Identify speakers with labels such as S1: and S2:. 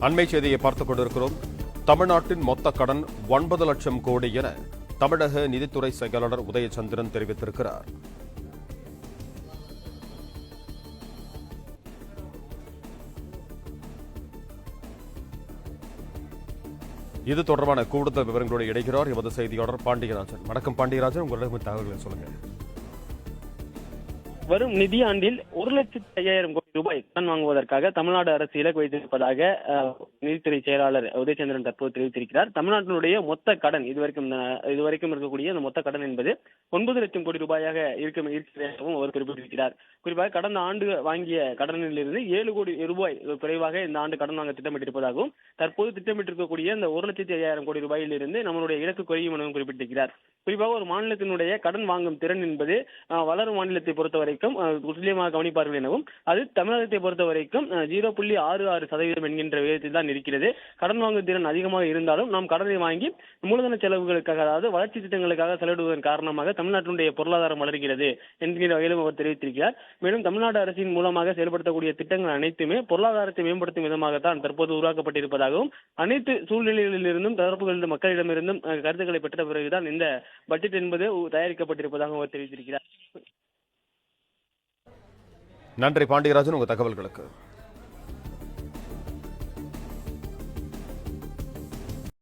S1: அண்மை செய்தியை பார்த்துக் கொண்டிருக்கிறோம். தமிழ்நாட்டின் மொத்த கடன் ஒன்பது லட்சம் கோடி என தமிழக நிதித்துறை செயலாளர் உதயச்சந்திரன் தெரிவித்திருக்கிறார். இது தொடர்பான கூடுதல் விவரங்களோடு இணைகிறார் எமது செய்தியாளர் பாண்டியராஜன். வணக்கம் பாண்டியராஜன். உங்களிடம் தகவல்களை சொல்லுங்க
S2: வரும் நிதியாண்டில் ஒரு லட்சத்தி ஐயாயிரம் கோடி ரூபாய் கடன் வாங்குவதற்காக தமிழ்நாடு அரசு இலக்கு வைத்திருப்பதாக நிதித்துறை செயலாளர் உதயச்சந்திரன் தற்போது தெரிவித்திருக்கிறார். தமிழ்நாட்டினுடைய மொத்த கடன் இதுவரைக்கும் இதுவரைக்கும் இருக்கக்கூடிய அந்த மொத்த கடன் என்பது ஒன்பது லட்சம் கோடி ரூபாயாக இருக்கும் இருக்கிறதாகவும் அவர் குறிப்பிட்டிருக்கிறார். குறிப்பாக கடந்த ஆண்டு வாங்கிய கடனிலிருந்து ஏழு கோடி ரூபாய் குறைவாக இந்த ஆண்டு கடன் வாங்க திட்டமிட்டிருப்பதாகவும் தற்போது திட்டமிட்டிருக்கக்கூடிய இந்த ஒரு லட்சத்தி ஐயாயிரம் கோடி ரூபாயிலிருந்து நம்மளுடைய இலக்கு குறையும் எனவும் குறிப்பிட்டிருக்கிறார். குறிப்பாக ஒரு மாநிலத்தினுடைய கடன் வாங்கும் திறன் என்பது வளரும் மாநிலத்தை பொறுத்த வரைக்கும் துல்லியமாக கவனிப்பார்கள் எனவும் அது தமிழ் தமிழகத்தை பொறுத்த வரைக்கும் ஜீரோ புள்ளி ஆறு ஆறு சதவீதம் என்கின்ற விகிதத்தில் தான் இருக்கிறது. கடன் வாங்கும் திறன் அதிகமாக இருந்தாலும் நாம் கடனை வாங்கி மூலதன செலவுகளுக்காக அதாவது வளர்ச்சி திட்டங்களுக்காக செலவிடுவதன் காரணமாக தமிழ்நாட்டினுடைய பொருளாதாரம் வளர்கிறது என்கிற வகையிலும் அவர் தெரிவித்திருக்கிறார். மேலும் தமிழ்நாடு அரசின் மூலமாக செயல்படுத்தக்கூடிய திட்டங்கள் அனைத்துமே பொருளாதாரத்தை மேம்படுத்தும் விதமாகத்தான் தற்போது உருவாக்கப்பட்டிருப்பதாகவும் அனைத்து சூழ்நிலைகளிலிருந்தும் தரப்புகளிலும் மக்களிடமிருந்தும் கருத்துக்களை பெற்ற பிறகுதான் இந்த பட்ஜெட் என்பது தயாரிக்கப்பட்டிருப்பதாகவும் அவர் தெரிவித்திருக்கிறார்.
S1: நன்றி பாண்டியராஜன் உங்க தகவல்களுக்கு.